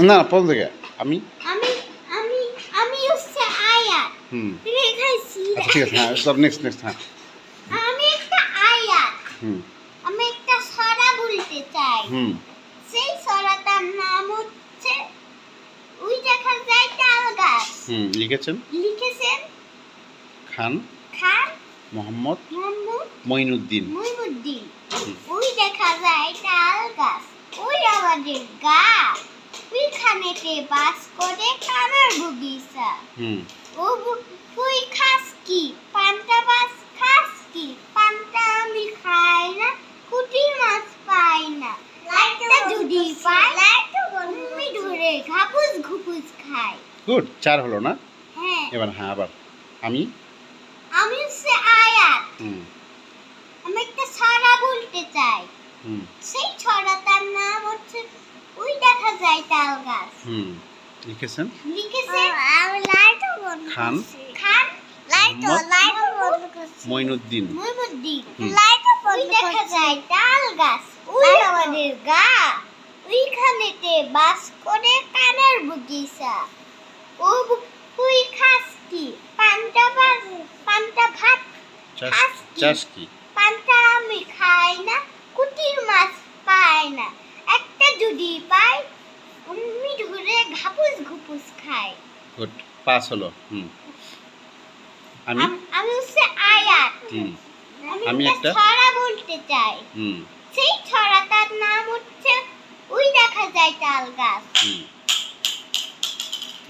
না প্রথম থেকে আমি? আমি আমি আমি হচ্ছে আয়াত হুম। রেখাইছি আচ্ছা ঠিক আছে হ্যাঁ সব নেক্সট নেক্সট হ্যাঁ। আমি একটা আয়াত হুম। আমি একটা সরা বলতে চাই। হুম। সেই সরাটার নাম হচ্ছে ওই দেখা যায় তাল গাছ হুম লিখেছেন? লিখেছেন? খান? খান? মোহাম্মদ? মোহাম্মদ? মঈনুদ্দিন। মইনুদ্দিন ওই দেখা যায় তাল গাছ ওই আমাদের গা। ওইখানেতে বাস করে কানার বগিচা হুম। ও তুই খাস কি? পান্তা মাছ খাস কি? পান্তা আমি খাই না কুটি মাছ পাই না। একটা যদি পাই আমি ধরে ঘাপুস ঘুপুস খাই। গুড চার হলো না? হ্যাঁ। এবার হ্যাঁ আবার। আমি? আমি হচ্ছে আয়াত। হুম। আমি একটা ছড়া বলতে চাই। হুম। সেই ছড়াটার নাম হচ্ছে ওই দেখা যায় তাল গাছ। হুম লিখেছেন? লিখেছে খান? খান? মোহাম্মদ মঈনুদ্দিন মইনুদ্দিন। হুম। ওই দেখা যায় তাল গাছ। ওই আমাদের গা। ওইখানেতে বাস করে কানার বগিচা। ও তুই খাস কি পান্তা ভাত পান্তা ভাত খাস কি? পান্তা আমি খাই না। কুটির মাছ পাই না একটা যদি পাই আমি ধরে ঘাপুস খাই। গুড পাঁচ হলো হুম। আমি? আমি হচ্ছে আয়াত। হুম। আমি একটা ছড়া বলতে চাই। হুম। সেই ছড়াটার নাম হচ্ছে ওই দেখা যায় তাল গাছ।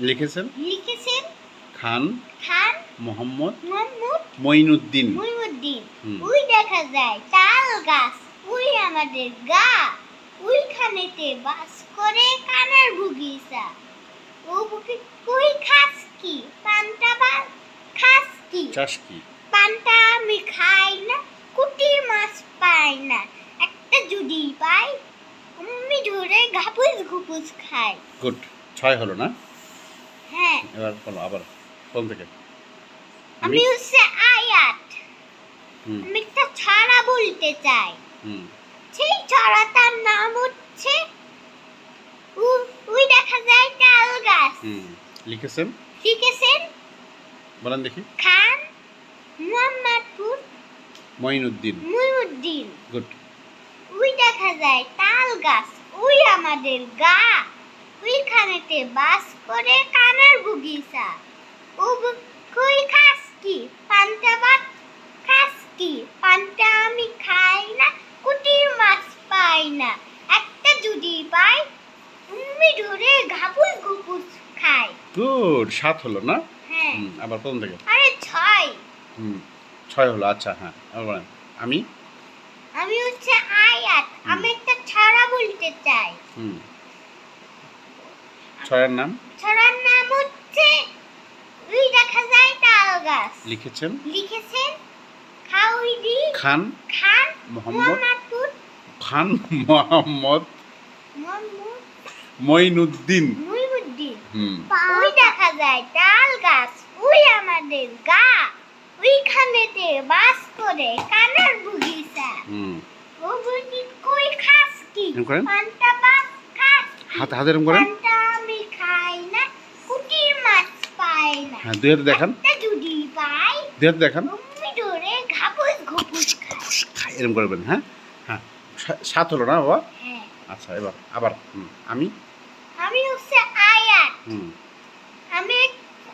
লিখেছেন? লিখেছেন? খান খান মোহাম্মদ মোহাম্মদ মঈনুদ্দিন। মইনুদ্দিন হুম। ওই দেখা যায় তাল গাছ ওই আমাদের গা। ওইখানেতে বাস করে কানার বগিচা ও বুকে কই খাস কি? পান্তা ভাত খাস কি? চাষ কি? পান্তা আমি খাই না কুটির মাছ পাই না একটা যদি পাই আমি ধরে ঘাপুস ঘুপুস খাই। গুড ছয় হলো না? হ্যাঁ। এবার বলো আবার কোন থেকে? আমি হচ্ছে আয়াত আমি একটা ছড়া বলতে চাই। সেই ছড়াটার নাম হচ্ছে উ- ওই দেখা যায় তাল গাছ হুম লিখেছেন? লিখেছেন বলেন দেখি। খান মোহাম্মদপুর মঈনুদ্দিন। মুইউদ্দিন গুড ওই দেখা যায় তাল গাছ ওই আমাদের গা। ওইখানেতে বাস করে কানার বগিচা। ও বু- কই খাস কি? পান্তা ভাত খাস কি পান্তা আমি খাই না কুটির মাছ পাই না একটা যদি পাই তুমি ধরে ঘাপুস ঘুপুস খাই গুড সাত হলো না? হ্যাঁ। হুম আবার প্রথম থেকে। আরে ছয়। হুম ছয় হলো আচ্ছা হ্যাঁ আবার আমি? আমি হচ্ছে আয়াত। আমি একটা ছড়া বলতে চাই। হুম। ছয়ের নাম? ছড়ার নাম হচ্ছে ওই দেখা যায় তাল গাছ। লিখেছেন? লিখেছেন খাউইদি খান খান মোহাম্মদ? খান মোহাম্মদ মোহাম্মদ মঈনুদ্দিন। মুইনুদ্দিন হুম। যায় তাল গাছ ওই আমাদের গা। ওইখানেতে বাস করে কানার বগিচা ও বুঝি কই খাস কি? পান্তা ভাত খাস হাত হাতে এরকম করেন? পান্তা আমি খাই না কুটির মাছ পাই না। হ্যাঁ দুই হাতে দেখান। পাই দুই হাতে দেখান। তুমি ধরে ঘাপুস ঘুপুস খাই খাই এরকম করবেন হ্যাঁ? হ্যাঁ সাত হলো না বাবা? হ্যাঁ। আচ্ছা এবার আবার আমি? আমি হচ্ছে আয়াত। হুম। আমি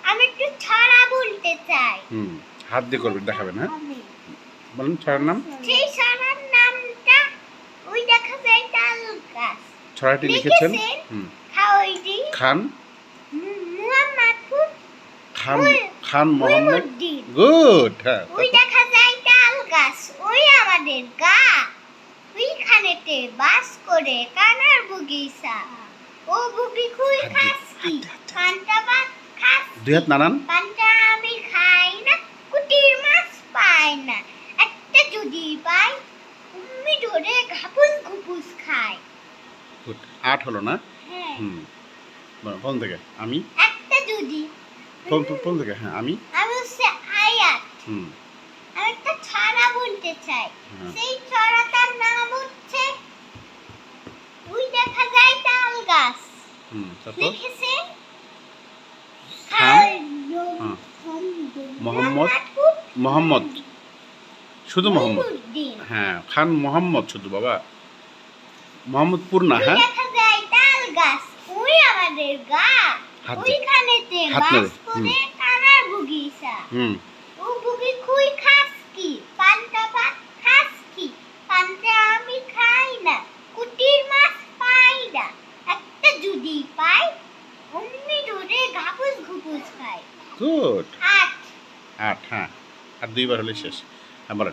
আমি একটু ছড়া বলতে চাই। হুম হাত দিয়ে করবেন দেখাবেন হ্যাঁ? বলেন ছড়ার নাম? সেই ছড়ার নামটা ওই দেখা যায় তাল গাছ। ছড়াটি লিখেছেন? হুম। খাওয়াইদি খান? মুহাম্মদপুর খান খান মোহাম্মদ? গুড হ্যাঁ ওই দেখা যায় তাল গাছ ওই আমাদের গা। ওইখানেতে বাস করে কানার বগিচা। ও বুগি খুই খাস কি হাত দিয়ে, হাত দিয়ে। পান্তা ভাত খাস দুই হাত নানান আমি খাই না কুটির মাছ পাই না। একটা যদি পাই তুমি ধরে ঘাপুস ঘুপুস খাই। আট হলো না? হ্যাঁ। হুম। কোন থেকে আমি? একটা যদি। কোন কোন থেকে হ্যাঁ আমি? আমি হচ্ছে আয়াত। হুম। আমি একটা ছড়া বলতে চাই। হ্যাঁ। সেই ছড়াটার নাম হচ্ছে ওই দেখা যায় তাল গাছ। হুম তারপর? লিখেছে খান হ্যাঁ। মোহাম্মদ মোহাম্মদ। শুধু মোহাম্মদ। হ্যাঁ খান মোহাম্মদ শুধু বাবা। মোহাম্মদপুর না হ্যাঁ? হুম। আট হ্যাঁ। আর দুইবার হলে শেষ। হ্যাঁ বলেন।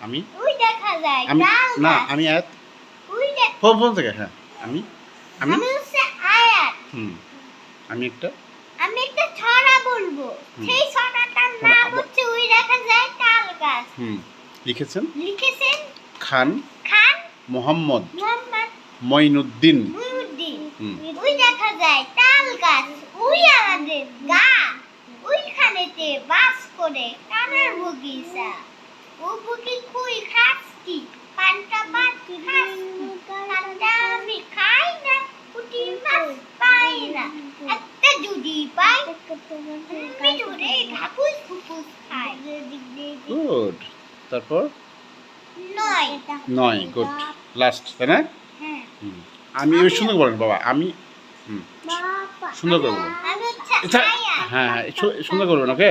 আমি? ওই দেখা যায় আমি না আমি আয়াত। ফোন থেকে হ্যাঁ। আমি? আমি? হুম। আমি একটা আমি একটা ছড়া বলব। সেই ছড়াটার নাম হচ্ছে ওই দেখা যায় তাল গাছ। হুম। লিখেছেন? লিখেছেন? খান খান মোহাম্মদ মোহাম্মদ মঈনুদ্দিন। মুহিউদ্দিন হুম। ওই দেখা যায় তাল গাছ। ওই আমাদের গা ওইখানেতে বাস করে কানার বগিচা ও বুকি খুই খাস কি পান্তা ভাত খাস কি পান্তা আমি খাই না কুটির মাছ পাই না। একটা যদি পাই আমি ধরে ঘাপুস ঘুপুস খাই। গুড তারপর? নয়। নয় গুড লাস্ট তাই না? হ্যাঁ। আমি সুন্দর বলেন বাবা আমি সুন্দর করে বলুন। হ্যাঁ হ্যাঁ সঙ্গে করবেন ওকে